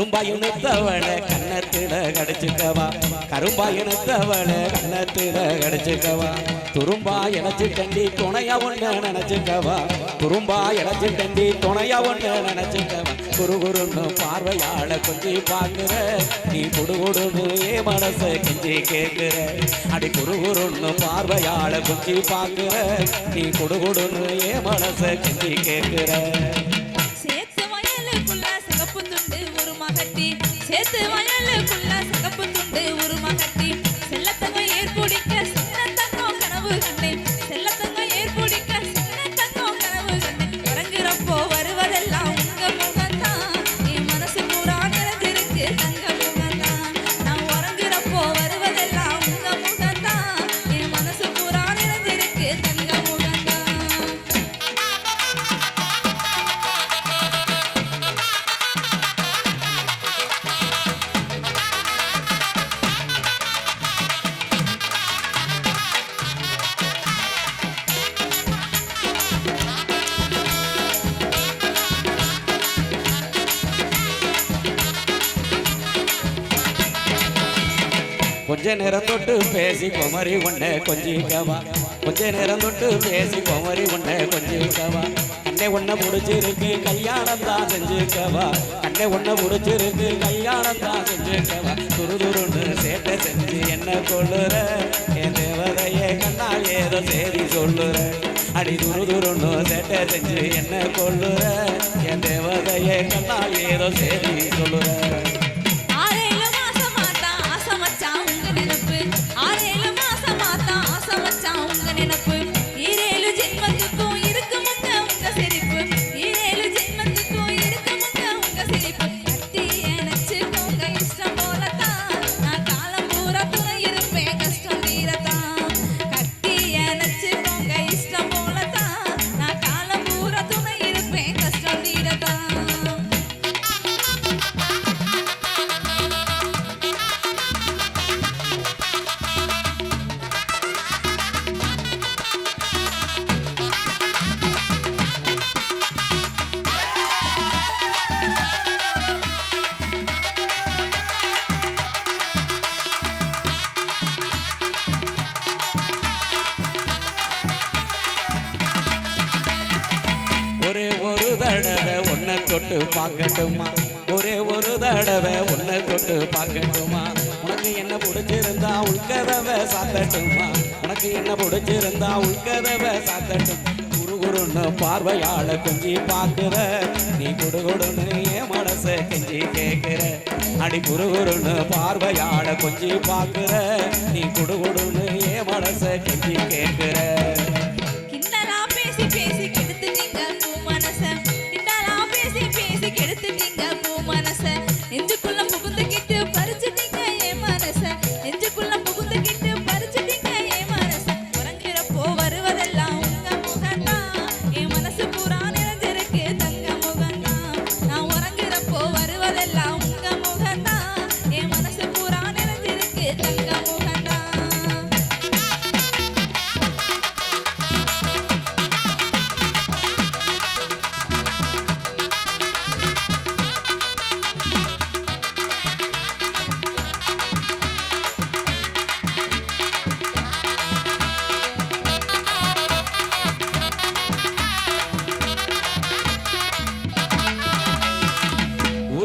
கரும்பாயினத்தவள கண்ணத்தில கடிச்சுக்கவா. கரும்பாயினத்தவள கண்ணத்தில கடிச்சுக்கவா. துரும்பா இணைச்சு கண்டி துணையா ஒண்ணு நினைச்சுக்கவா. துரும்பா இணைச்சு கண்டி துணையா ஒண்ணு நினைச்சுக்கவா. குரு குருன்னு பார்வையாள கொஞ்சி பாக்குற நீ குடுகுடுன்னு ஏ மனச கெஞ்சி கேட்குற. அடி குரு குருன்னு பார்வையாள கொஞ்சி பாக்குற நீ குடுகுடுன்னு ஏ மனச கெஞ்சி கேட்குற. சேத்து வயலுக்குள்ள கொஞ்ச நேரம் தொட்டு பேசி குமரி உன்னை கொஞ்சிக்கவா. கொஞ்ச நேரம் தொட்டு பேசி குமரி உன்னை கொஞ்சிக்கவா. அன்னை உன்னை முடிச்சிருக்கு கல்யாணம் தான் செஞ்சுக்கவா. அன்னை உன்னை முடிச்சிருக்கு கல்யாணம் தான் செஞ்சுக்கவா. துருதுருன்னு சேட்டை செஞ்சு என்ன கொள்ளுற என் தேவதையே கண்ணால் ஏதோ சேரி சொல்லுற. அடி துரு துருன்னு சேட்டை செஞ்சு என்ன கொள்ளுற என் தேவதையே கண்ணால் ஏதோ செய்தி சொல்லுற. பார்க்கட்டுமா? ஒரே ஒரு தடவை உன்னை தொட்டு பார்க்கட்டுமா? உனக்கு என்ன பிடிச்சிருந்தா உள்கதவை சாத்தட்டுமா? உனக்கு என்ன பிடிச்சிருந்தா உள்கதவை சாத்தட்டும் குருகுருன்னு பார்வையாள கொஞ்சி பார்க்குற. நீ குடுகுடுன்னு என் மனசை கெஞ்சி கேட்குற அடி குருகுருன்னு பார்வையாள கொஞ்சி பார்க்குற. நீ குடுகுடுன்னு என் மனசை கெஞ்சி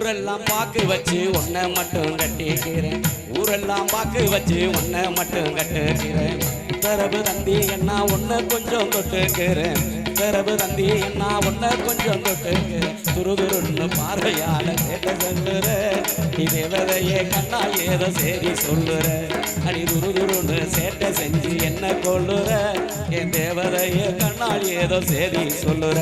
ஊரெல்லாம் பாக்கு வச்சு உன்னை மட்டும் கட்டிக்கிறேன். ஊரெல்லாம் பாக்கு வச்சு உன்னை மட்டும் கட்டுக்கிறேன் தரவு தந்தி என்ன உன்னை கொஞ்சம் தொட்டுக்கிறேன். தரவு தந்தி என்ன உன்னை கொஞ்சம் தொட்டுக்கிறேன். துருதுருன்னு பார்வையால கேட்ட சொல்லுற நீ தேவதையே கண்ணால் ஏதோ சரி சொல்லுற அடி துருதுருன்னு சேட்டை செஞ்சு என்ன கொள்ளுற என் தேவதையே கண்ணால் ஏதோ சரி சொல்லுற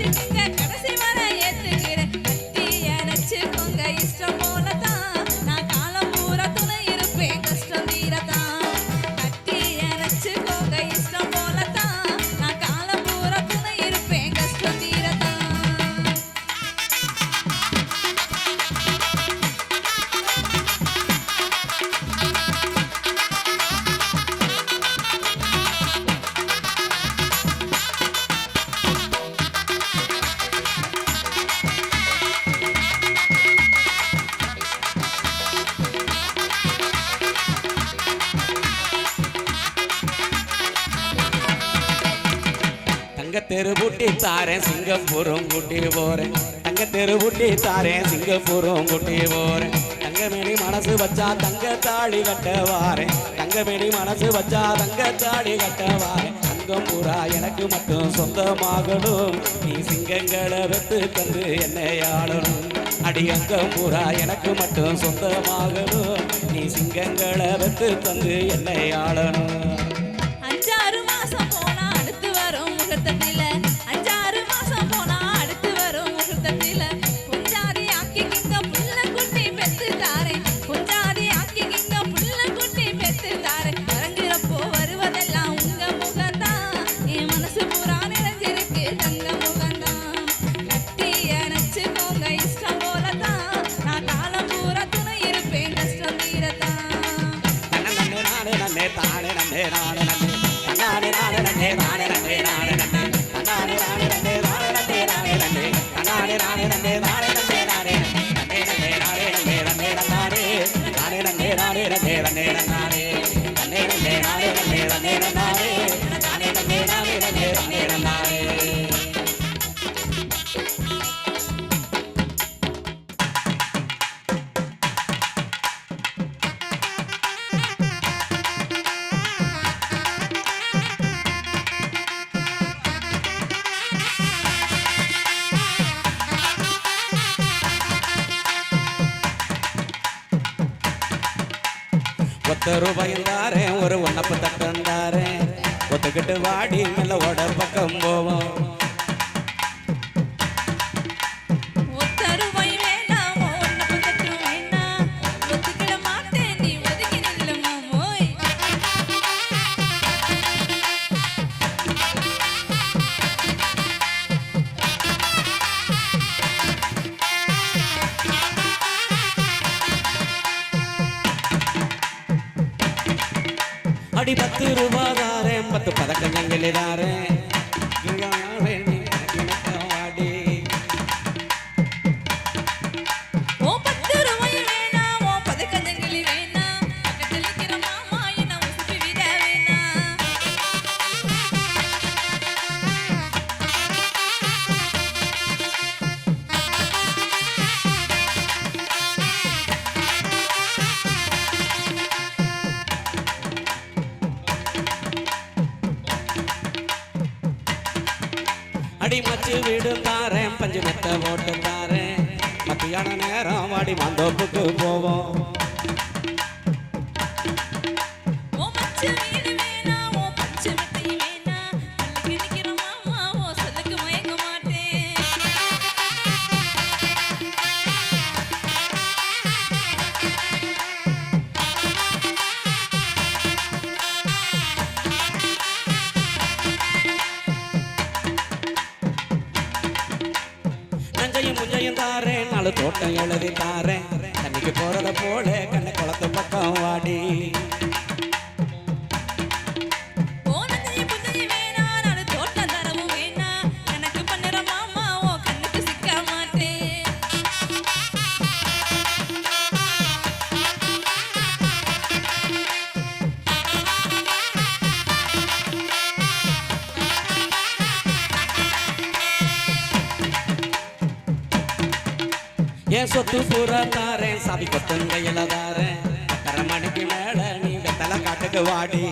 கல்யாணம் செஞ்சுக்குங்க தங்க தெருவுட்டி தாரேன் சிங்கப்பூரும் குட்டி போறேன். தங்க தெருவுட்டி தாரேன் சிங்கப்பூரும் குட்டி போறேன். தங்கமேனி மனசு வச்சா தங்க தாடி கட்ட வாரேன் தங்கமேனி மனசு வச்சா தங்க தாடி கட்ட வாரேன் தங்கம் பூரா எனக்கு மட்டும் சொந்தமாகணும். நீ சிங்கங்களை வெத்து தந்து என்னை ஆளணும். அடி அங்கம் பூரா எனக்கு மட்டும் சொந்தமாகணும். நீ சிங்கங்களை வெத்து தந்து என்னை ஆளணும். நானே தானே நன்னே நானே ஒத்த ரூபாயும் தாரேன் ஒரு ஒன்னப்பு தட்டம் தாரேன் ஒத்துக்கிட்டு வாடி மேல ஓட பக்கம் போவோம். அடி பத்து ரூபா தாரேன். பத்து பதக்கம் ஜங்கிலி தாரேன். அடி மச்சு வீடு தாரேன் பஞ்சு மெத்த போட்டு தாரேன் மத்தியான நேரம் வாடி மந்தோப்புக்கு போவோம். தாரேன் எழுதி பாரு தண்ணிக்கு போறத போல என் சொத்து பூரா தாரேன் சாவி கொத்தங்கையில தாரேன் கரமணிக்கு மேல நீங்க தலை காட்டுக்கு வாடி.